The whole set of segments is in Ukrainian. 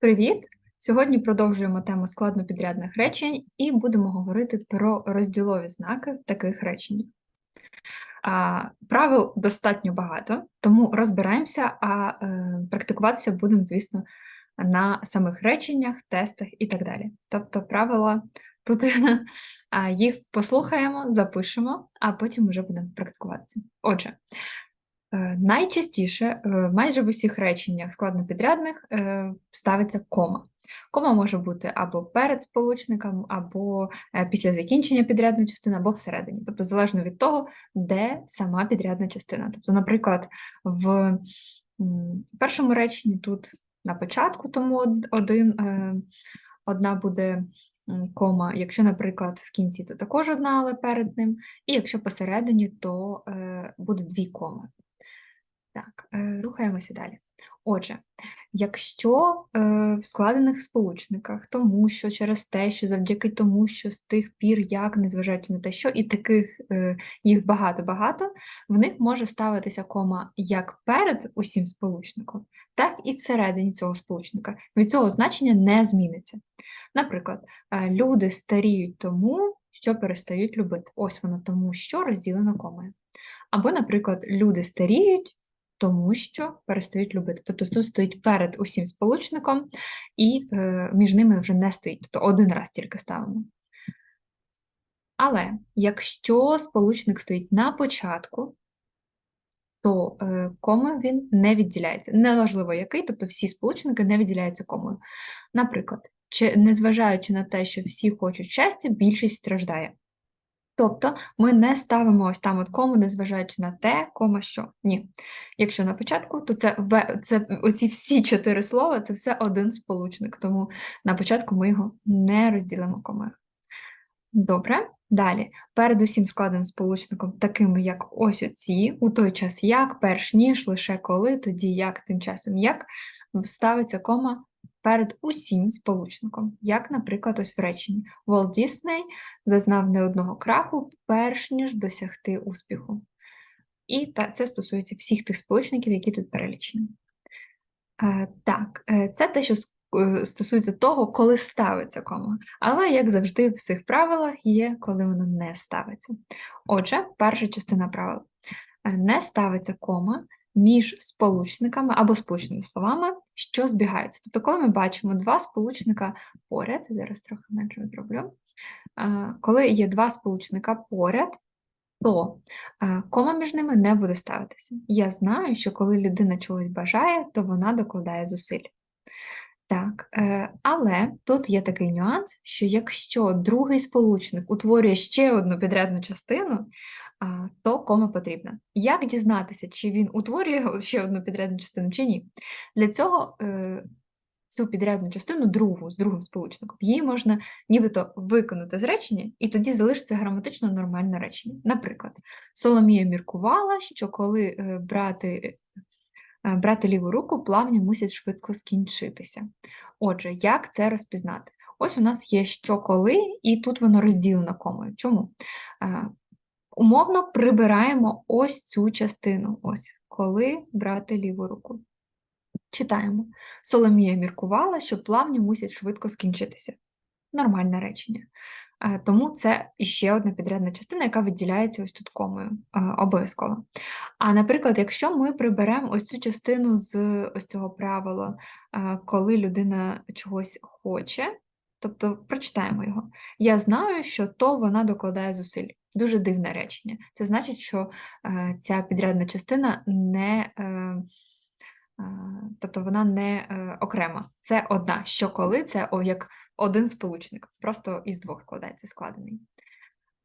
Привіт! Сьогодні продовжуємо тему складнопідрядних речень і будемо говорити про розділові знаки таких реченнях. А, Правил достатньо багато, тому розбираємося, а е, практикуватися будемо, звісно, на самих реченнях, тестах і так далі. Тобто, правила тут їх послухаємо, запишемо, а потім вже будемо практикуватися. Отже, Найчастіше, е, майже в усіх реченнях складнопідрядних е, ставиться кома. Кома може бути або перед сполучником, або після закінчення підрядної частини, або всередині, тобто залежно від того, де сама підрядна частина. Тобто, наприклад, в першому реченні тут на початку, тому один, одна буде кома, якщо, наприклад, в кінці, то також одна, але перед ним, і якщо посередині, то буде дві коми. Так, е, рухаємося далі. Отже, якщо е, в складених сполучниках, тому що через те, що завдяки тому, що з тих пір, як, незважаючи на те, що і таких е, їх багато-багато, в них може ставитися кома як перед усім сполучником, так і всередині цього сполучника. Від цього значення не зміниться. Наприклад, люди старіють тому, що перестають любити. Ось воно тому, що розділено комою. Або, наприклад, люди старіють тому що перестають любити. Тобто тут стоїть перед усім сполучником, і е, між ними вже не стоїть, тобто один раз тільки ставимо. Але якщо сполучник стоїть на початку, то е, комою він не відділяється. Неважливо який, тобто всі сполучники не відділяються комою. Наприклад, чи, незважаючи на те, що всі хочуть щастя, більшість страждає. Тобто ми не ставимо ось там от кому, незважаючи на те, кома що. Ні. Якщо на початку, то це в це оці всі чотири слова це все один сполучник, тому на початку ми його не розділимо комою. Добре, далі. Перед усім складним сполучником, таким як ось оці, у той час як, перш ніж, лише коли, тоді як, тим часом як, ставиться кома перед усім сполучником, як, наприклад, ось в реченні Волт Дісней зазнав не одного краху, перш ніж досягти успіху. І це стосується всіх тих сполучників, які тут перелічені. Е, так, е, це те, що е, стосується того, коли ставиться кома. Але, як завжди, в всіх правилах є, коли воно не ставиться. Отже, перша частина правил. Не ставиться кома між сполучниками або сполучними словами, що збігаються. Тобто, коли ми бачимо два сполучника поряд, зараз трохи менше зроблю, коли є два сполучника поряд, то кома між ними не буде ставитися. Я знаю, що коли людина чогось бажає, то вона докладає зусиль. Так, е, але тут є такий нюанс, що якщо другий сполучник утворює ще одну підрядну частину, то кома потрібна. Як дізнатися, чи він утворює ще одну підрядну частину, чи ні? Для цього е, цю підрядну частину, другу з другим сполучником, її можна нібито виконати з речення, і тоді залишиться граматично нормальне речення. Наприклад, Соломія міркувала, що коли е, брати Е, брати ліву руку, плавні мусять швидко скінчитися. Отже, як це розпізнати? Ось у нас є що коли, і тут воно розділено комою. Чому? Е, умовно прибираємо ось цю частину. Ось, коли брати ліву руку. Читаємо. Соломія міркувала, що плавні мусять швидко скінчитися. Нормальне речення. Е, тому це іще одна підрядна частина, яка виділяється ось тут комою обов'язково. А наприклад, якщо ми приберемо ось цю частину з ось цього правила, коли людина чогось хоче, тобто прочитаємо його, я знаю, що то вона докладає зусиль. Дуже дивне речення. Це значить, що е, ця підрядна частина не. Е, тобто вона не окрема. Це одна, що коли це як один сполучник, просто із двох складається складений.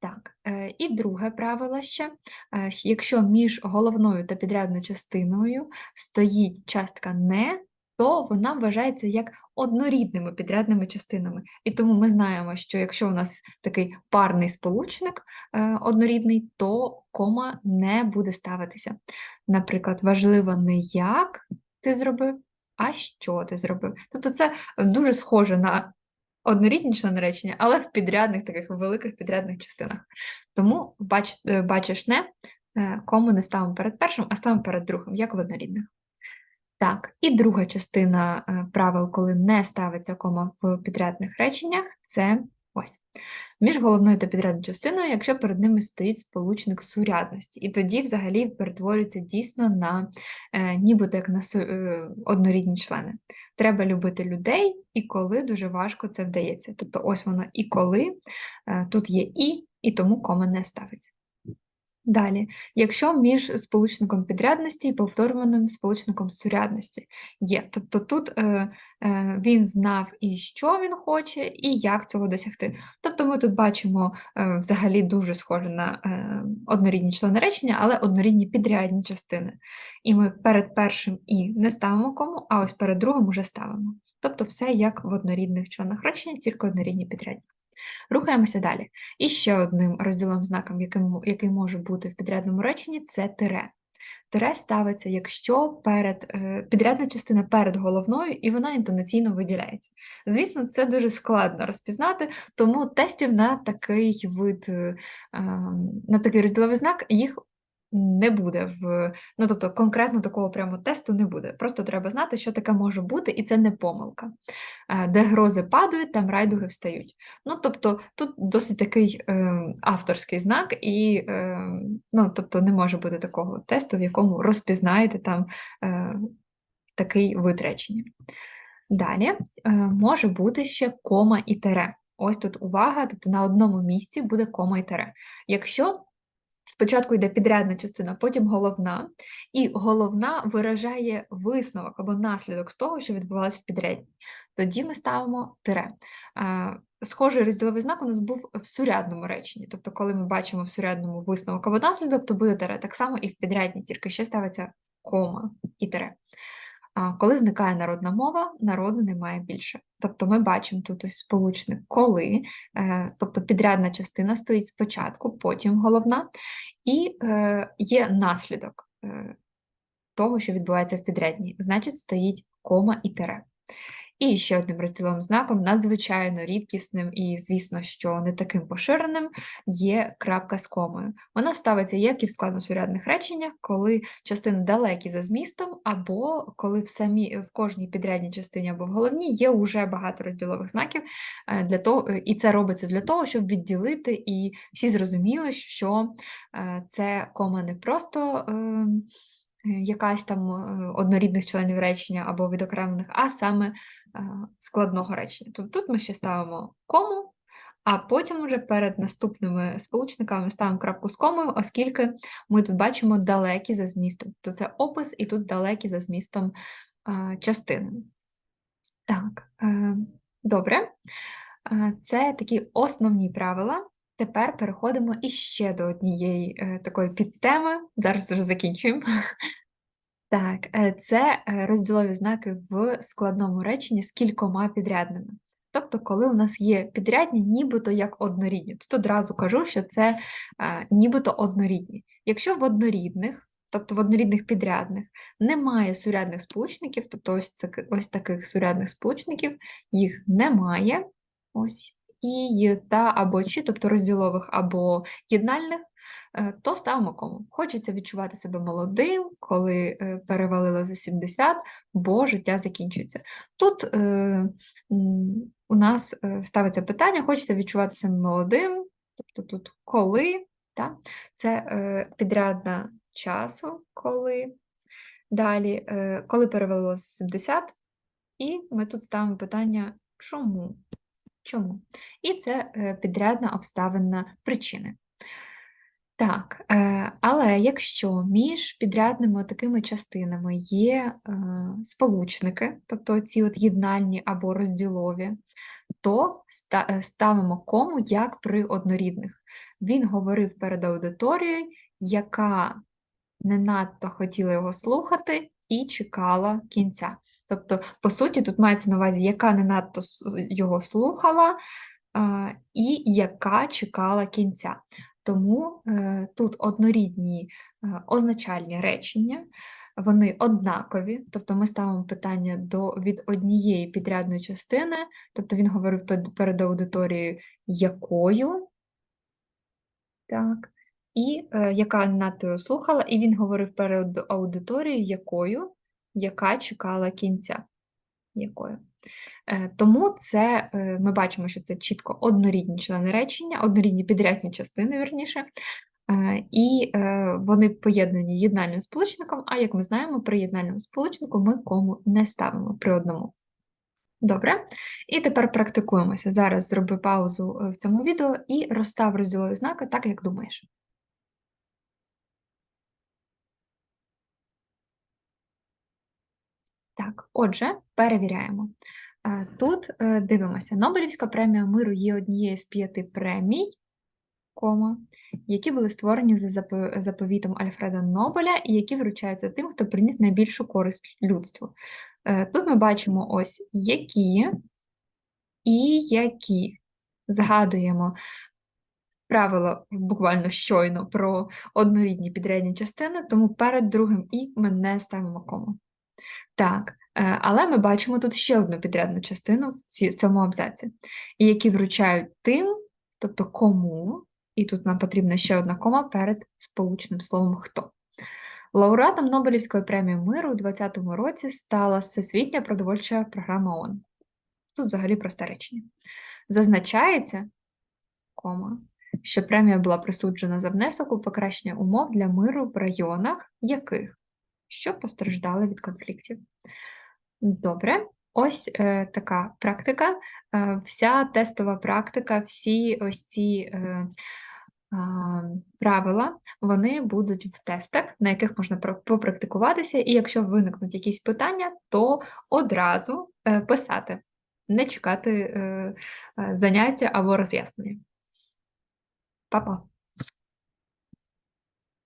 Так, е, і друге правило ще: е, якщо між головною та підрядною частиною стоїть частка не, то вона вважається як однорідними підрядними частинами. І тому ми знаємо, що якщо у нас такий парний сполучник е, однорідний, то кома не буде ставитися. Наприклад, важливо не як ти зробив, а що ти зробив. Тобто це дуже схоже на однорідні члени речення, але в підрядних таких великих підрядних частинах. Тому бач, е, бачиш не, е, кому не ставимо перед першим, а ставимо перед другим, як в однорідних. Так, і друга частина е, правил, коли не ставиться кома в підрядних реченнях, це ось між головною та підрядною частиною, якщо перед ними стоїть сполучник сурядності. І тоді взагалі перетворюється дійсно на е, нібито як на су, е, однорідні члени. Треба любити людей, і коли дуже важко це вдається. Тобто, ось воно і коли, е, тут є і, і тому кома не ставиться. Далі, якщо між сполучником підрядності і повторюваним сполучником сурядності є. Тобто тут е, е, він знав і що він хоче, і як цього досягти. Тобто ми тут бачимо е, взагалі дуже схоже на е, однорідні члени речення, але однорідні підрядні частини. І ми перед першим і не ставимо кому, а ось перед другим уже ставимо. Тобто все як в однорідних членах речення, тільки однорідні підрядні. Рухаємося далі. І ще одним розділовим знаком, яким, який може бути в підрядному реченні, це тире. Тире ставиться, якщо перед, е, підрядна частина перед головною, і вона інтонаційно виділяється. Звісно, це дуже складно розпізнати, тому тестів на такий вид, е, ем, на такий розділовий знак їх не буде в ну, тобто конкретно такого прямо тесту не буде. Просто треба знати, що таке може бути, і це не помилка. Е, де грози падають, там райдуги встають. Ну, тобто, тут досить такий е, авторський знак, і е, ну, тобто, не може бути такого тесту, в якому розпізнаєте там е, такий вид речення. Далі е, може бути ще кома і тере. Ось тут увага, тобто на одному місці буде кома і тере. Якщо Спочатку йде підрядна частина, потім головна, і головна виражає висновок або наслідок з того, що відбувалося в підрядній. Тоді ми ставимо тире. Схожий розділовий знак у нас був в сурядному реченні. Тобто, коли ми бачимо в сурядному висновок або наслідок, то буде тире. Так само і в підрядній, тільки ще ставиться кома і тире. Коли зникає народна мова, народу немає більше. Тобто ми бачимо тут ось сполучник коли, е, тобто підрядна частина стоїть спочатку, потім головна, і е, є наслідок е, того, що відбувається в підрядній, значить, стоїть кома і тере. І ще одним розділовим знаком, надзвичайно рідкісним і, звісно, що не таким поширеним, є крапка з комою. Вона ставиться як і в складносурядних реченнях, коли частини далекі за змістом, або коли в самій в кожній підрядній частині або в головній є вже багато розділових знаків, е, для того, і це робиться для того, щоб відділити, і всі зрозуміли, що е, це кома не просто. Ем, якась там е, однорідних членів речення або відокремлених, а саме складного речення. Тобто тут ми ще ставимо кому, а потім вже перед наступними сполучниками ставимо крапку з комою, оскільки ми тут бачимо далекі за змістом. То це опис, і тут далекі за змістом частини. Так, е, добре. Це такі основні правила. Тепер переходимо іще до однієї е, такої підтеми. Зараз вже закінчуємо. Так, е, це е, розділові знаки в складному реченні з кількома підрядними. Тобто, коли у нас є підрядні, нібито як однорідні. Тут одразу кажу, що це е, нібито однорідні. Якщо в однорідних, тобто в однорідних підрядних, немає сурядних сполучників, тобто ось це, ось таких сурядних сполучників, їх немає. Ось. І та або чи, тобто розділових або єднальних, Е, то ставимо кому. Хочеться відчувати себе молодим, коли е, перевалило за 70, бо життя закінчується. Тут е, у нас е, ставиться питання: хочеться відчувати себе молодим, тобто тут коли, та? це е, підрядна часу, коли. Далі, е, коли перевалило за 70, і ми тут ставимо питання чому? Чому? І це е, підрядна обставина причини. Так, е, але якщо між підрядними такими частинами є е, сполучники, тобто ці от єднальні або розділові, то ставимо кому як при однорідних. Він говорив перед аудиторією, яка не надто хотіла його слухати і чекала кінця. Тобто, по суті, тут мається на увазі, яка не надто його слухала, і яка чекала кінця. Тому е, тут однорідні е, означальні речення, вони однакові, тобто ми ставимо питання до, від однієї підрядної частини, тобто він говорив перед аудиторією якою, так, і е, яка надто його слухала, і він говорив перед аудиторією якою, яка чекала кінця. Якою? Е, Тому це е, ми бачимо, що це чітко однорідні члени речення, однорідні підрядні частини, вірніше, Е, і вони поєднані єднальним сполучником, а як ми знаємо, при єднальному сполучнику ми кому не ставимо при одному. Добре, і тепер практикуємося. Зараз зроби паузу в цьому відео і розстав розділові знаки так, як думаєш. Так, отже, перевіряємо. Е, Тут е, дивимося, Нобелівська премія миру є однією з п'яти премій, кома, які були створені за заповітом Альфреда Нобеля і які вручаються тим, хто приніс найбільшу користь людству. Е, Тут ми бачимо ось які і які. Згадуємо правило буквально щойно про однорідні підрядні частини, тому перед другим і ми не ставимо кому. Так, е, але ми бачимо тут ще одну підрядну частину в цьому абзаці, які вручають тим, тобто кому, і тут нам потрібна ще одна кома перед сполучним словом хто. Лауреатом Нобелівської премії миру у 2020 році стала Всесвітня продовольча програма ООН. Тут взагалі просте речення. Зазначається, кома, що премія була присуджена за внесок у покращення умов для миру в районах яких що постраждали від конфліктів. Добре, ось е, така практика. Е, вся тестова практика, всі ось ці е, а, правила, вони будуть в тестах, на яких можна попрактикуватися, і якщо виникнуть якісь питання, то одразу е, писати, не чекати е, е, заняття або роз'яснення. Па-па!